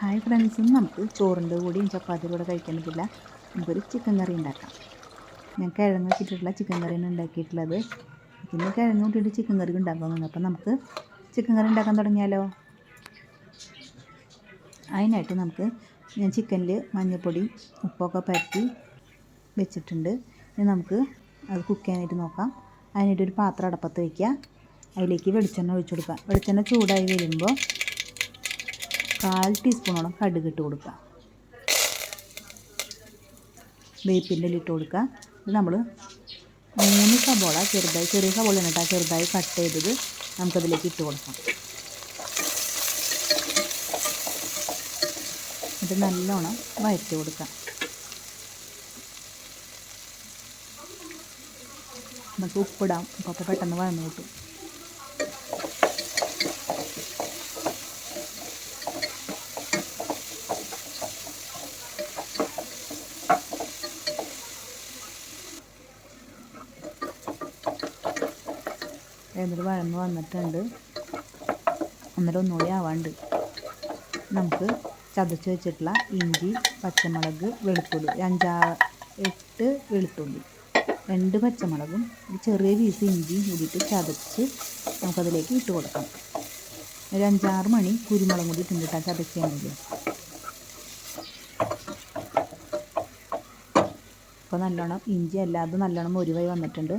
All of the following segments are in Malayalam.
ഹായ് ഫ്രണ്ട്സ് നമുക്ക് ചോറിന്റെ കൂടിയും ചപ്പാത്തിയുടെ കൂടെ കഴിക്കാൻ പറ്റില്ല നമുക്കൊരു ചിക്കൻ കറി ഉണ്ടാക്കാം. ഞാൻ കിഴങ്ങ് വെച്ചിട്ടുള്ള ചിക്കൻ കറിയാണ് ഉണ്ടാക്കിയിട്ടുള്ളത്. പിന്നെ കിഴങ്ങ് കൂട്ടിയിട്ട് ചിക്കൻ കറി ഉണ്ടാക്കാൻ അപ്പം നമുക്ക് ചിക്കൻ കറി ഉണ്ടാക്കാൻ തുടങ്ങിയാലോ? അതിനായിട്ട് നമുക്ക് ഞാൻ ചിക്കനിൽ മഞ്ഞൾപ്പൊടി ഉപ്പൊക്കെ പരത്തി വെച്ചിട്ടുണ്ട്. ഇനി നമുക്ക് അത് കുക്ക് ചെയ്യാനായിട്ട് നോക്കാം. അതിനായിട്ട് ഒരു പാത്രം അടപ്പത്ത് വയ്ക്കുക അതിലേക്ക് വെളിച്ചെണ്ണ ഒഴിച്ചു കൊടുക്കുക. വെളിച്ചെണ്ണ ചൂടായി വരുമ്പോൾ കാൽ ടീസ്പൂണോളം കടുക് ഇട്ട് കൊടുക്കുക. വേപ്പിന്റെ ഇട്ട് കൊടുക്കുക. ഇത് നമ്മൾ മൂന്ന് സബോള ചെറുതായി ചെറിയ സബോള എന്നിട്ട് ആ ചെറുതായി കട്ട് ചെയ്തത്. നമുക്കതിലേക്ക് ഇട്ട് കൊടുക്കാം. ഇത് നല്ലോണം വഴറ്റി കൊടുക്കാം നമുക്ക് ഉപ്പിടാം. അപ്പോൾ പെട്ടെന്ന് വന്നു കിട്ടും. എന്നിട്ട് വഴന്ന് വന്നിട്ടുണ്ട്. അന്നേരം ഒന്നുകൂടി ആവാണ്ട് നമുക്ക് ചതച്ച് വെച്ചിട്ടുള്ള ഇഞ്ചി പച്ചമുളക് വെളുത്തുള്ളി അഞ്ചാ എട്ട് വെളുത്തുള്ളി രണ്ട് പച്ചമുളകും ഒരു ചെറിയ പീസ് ഇഞ്ചിയും കൂടിയിട്ട് ചതച്ച് നമുക്കതിലേക്ക് ഇട്ട് കൊടുക്കാം. ഒരു അഞ്ചാറ് മണി കുരുമുളകും കൂടി ഇട്ടിട്ടാണ് ചതച്ചാണെങ്കിൽ അപ്പോൾ നല്ലോണം ഇഞ്ചി അല്ലാതെ നല്ലോണം മുരുവായി വന്നിട്ടുണ്ട്.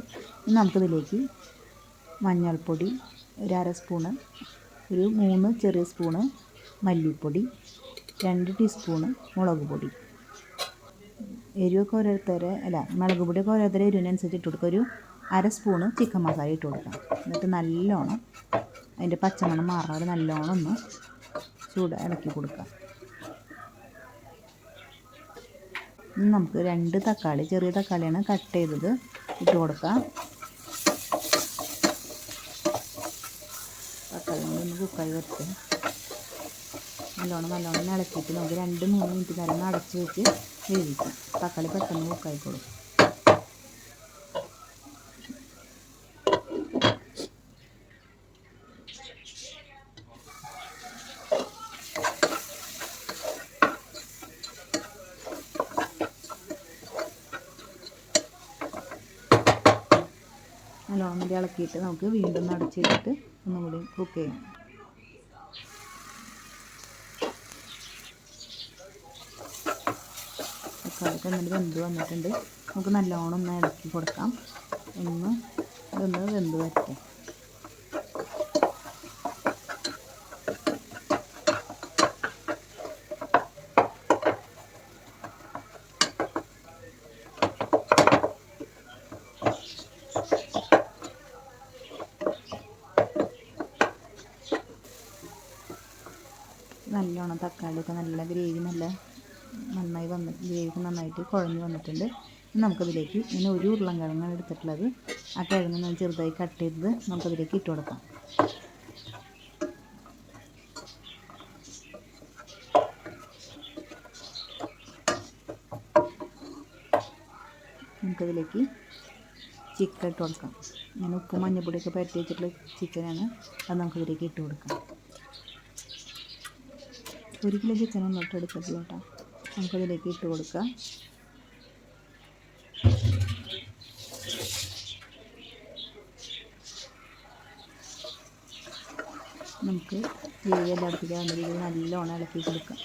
നമുക്കിതിലേക്ക് മഞ്ഞൾപ്പൊടി ഒരു അര സ്പൂണ് ഒരു മൂന്ന് ചെറിയ സ്പൂണ് മല്ലിപ്പൊടി രണ്ട് ടീസ്പൂണ് മുളക് പൊടി. എരിവൊക്കെ ഓരോരുത്തരെ അല്ല മുളക് പൊടിയൊക്കെ ഓരോരുത്തരെ എരിവിനനുസരിച്ച് ഇട്ട് കൊടുക്കുക. ഒരു അര സ്പൂണ് ചിക്കൻ മസാല ഇട്ട് കൊടുക്കാം എന്നിട്ട് നല്ലോണം അതിന്റെ പച്ചമണം മാറാതെ നല്ലോണം ഒന്ന് ചൂട് ഇളക്കി കൊടുക്കാം നമുക്ക് രണ്ട് തക്കാളി ചെറിയ തക്കാളിയാണ് കട്ട് ചെയ്തത് ഇട്ട് കൊടുക്കാം തക്കാളി കൊണ്ട് ഒന്ന് കുക്കായി വരട്ടെ. നല്ലോണം നല്ലോണം ഇളക്കിയിട്ട് നമുക്ക് രണ്ട് മൂന്ന് മിനിറ്റ് നേരം അടച്ച് വെച്ച് വേവിക്കാം. തക്കാളി പെട്ടെന്ന് കുക്കായിക്കോളും നല്ലോണം ഇളക്കിയിട്ട് നമുക്ക് വീണ്ടും അടച്ചിട്ടിട്ട് ഒന്നും കൂടി കുക്ക് ചെയ്യാം. തക്കാളിക്ക് നല്ല വെന്ത് വന്നിട്ടുണ്ട്. നമുക്ക് നല്ലോണം ഒന്ന് ഇളക്കി കൊടുക്കാം. ഒന്ന് അതൊന്ന് വെന്ത് വരട്ടെ. നല്ലോണം തക്കാളിയൊക്കെ നല്ല ഗ്രേവി നല്ല നന്നായി വന്ന് ഗ്രേവി നന്നായിട്ട് കുഴഞ്ഞ് വന്നിട്ടുണ്ട്. നമുക്കതിലേക്ക് ഇങ്ങനെ ഒരു ഉരുളൻ കിഴങ്ങാണ് എടുത്തിട്ടുള്ളത്. ആ കിഴങ്ങ് ഞാൻ ചെറുതായി കട്ട് ചെയ്തത് നമുക്കതിലേക്ക് ഇട്ട് കൊടുക്കാം. നമുക്കതിലേക്ക് ചിക്കൻ ഇട്ട് കൊടുക്കാം. ഞാൻ ഉപ്പും മഞ്ഞപ്പൊടിയൊക്കെ പരത്തി വെച്ചിട്ടുള്ള ചിക്കനാണ്. അത് നമുക്കതിലേക്ക് ഇട്ട് കൊടുക്കാം. ഒരു കിലോ ചിക്കൻ ഇട്ട് എടുക്കത്തില്ല കേട്ടോ. നമുക്കതിലേക്ക് ഇട്ട് കൊടുക്കാം. നമുക്ക് ഗ്രേവി എല്ലാം അടുപ്പിക്കാൻ വേണ്ടി നല്ലോണം ഇളക്കി കൊടുക്കാം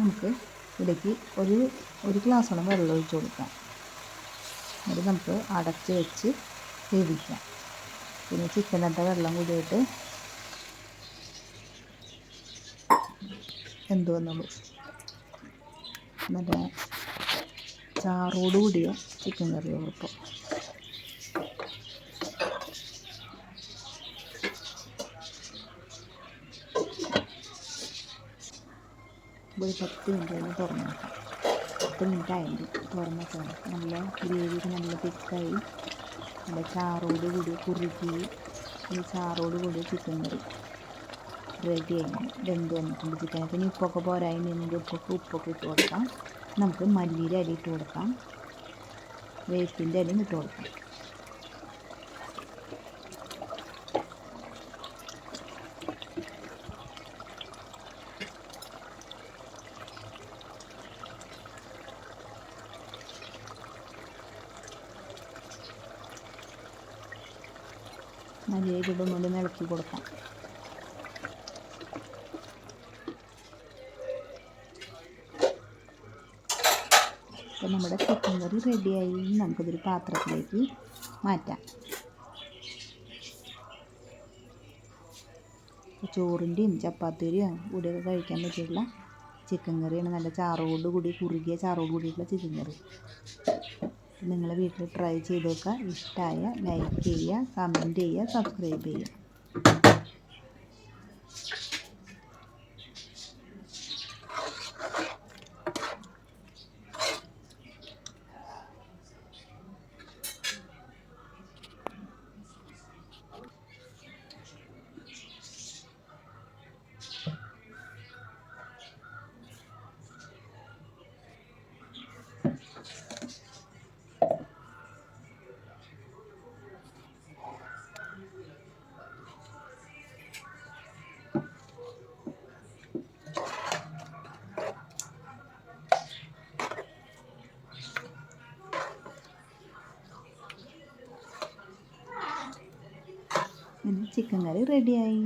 നമുക്ക് ഇതിലേക്ക് ഒരു ഒരു ഗ്ലാസ്സോളം വെള്ളം ഒഴിച്ച് കൊടുക്കാം. എന്നിട്ട് നമുക്ക് അടച്ച് വെച്ച് വേവിക്കാം. പിന്നെ ചിക്കനത്തെ വെള്ളം കൂടിയിട്ട് എന്ത് വന്നുള്ളൂ നല്ല ചാറോടുകൂടിയ ചിക്കൻ കറി ഒരു പത്ത് മിനിറ്റ് കഴിഞ്ഞ് തുറന്ന് നോക്കാം പത്ത് മിനിറ്റ് ആയിട്ട് തുറന്ന് വെച്ചാൽ നല്ല ഗ്രേവിക്ക് നല്ല തിക്കായി. നല്ല ചാറോട് കൂടി കുറുക്കി ഈ ചാറോട് കൂടി ചിക്കൻ കറി റെഡി ആയി വെന്ത് വന്നിട്ടുണ്ട് ചിക്കൻ പിന്നെ ഉപ്പൊക്കെ പോരായി നിന്ന് ഉപ്പൊക്കെ ഉപ്പൊക്കെ ഇട്ട് കൊടുക്കാം. നമുക്ക് മല്ലിയുടെ അരി ഇട്ട് കൊടുക്കാം. വേപ്പിന്റെ അരിയും ഇട്ട് കൊടുക്കാം. മല്ലിയില ഇടുമ്പോൾ ഇളക്കി കൊടുക്കാം. അപ്പോൾ നമ്മുടെ ചിക്കൻ കറി റെഡിയായി നമുക്കിതൊരു പാത്രത്തിലേക്ക് മാറ്റാം. ചോറിന്റെയും ചപ്പാത്തിയുടെയും കൂടെയൊക്കെ കഴിക്കാൻ പറ്റിയിട്ടുള്ള ചിക്കൻ കറിയാണ് നല്ല ചാറോട് കൂടി കുറുകിയ ചാറോട് കൂടിയിട്ടുള്ള ചിക്കൻ കറി നിങ്ങൾ വീട്ടിൽ ട്രൈ ചെയ്ത് നോക്കുക ഇഷ്ടമായ ലൈക്ക് ചെയ്യുക കമന്റ് ചെയ്യുക സബ്സ്ക്രൈബ് ചെയ്യുക. അങ്ങനെ ചിക്കൻ കറി റെഡിയായി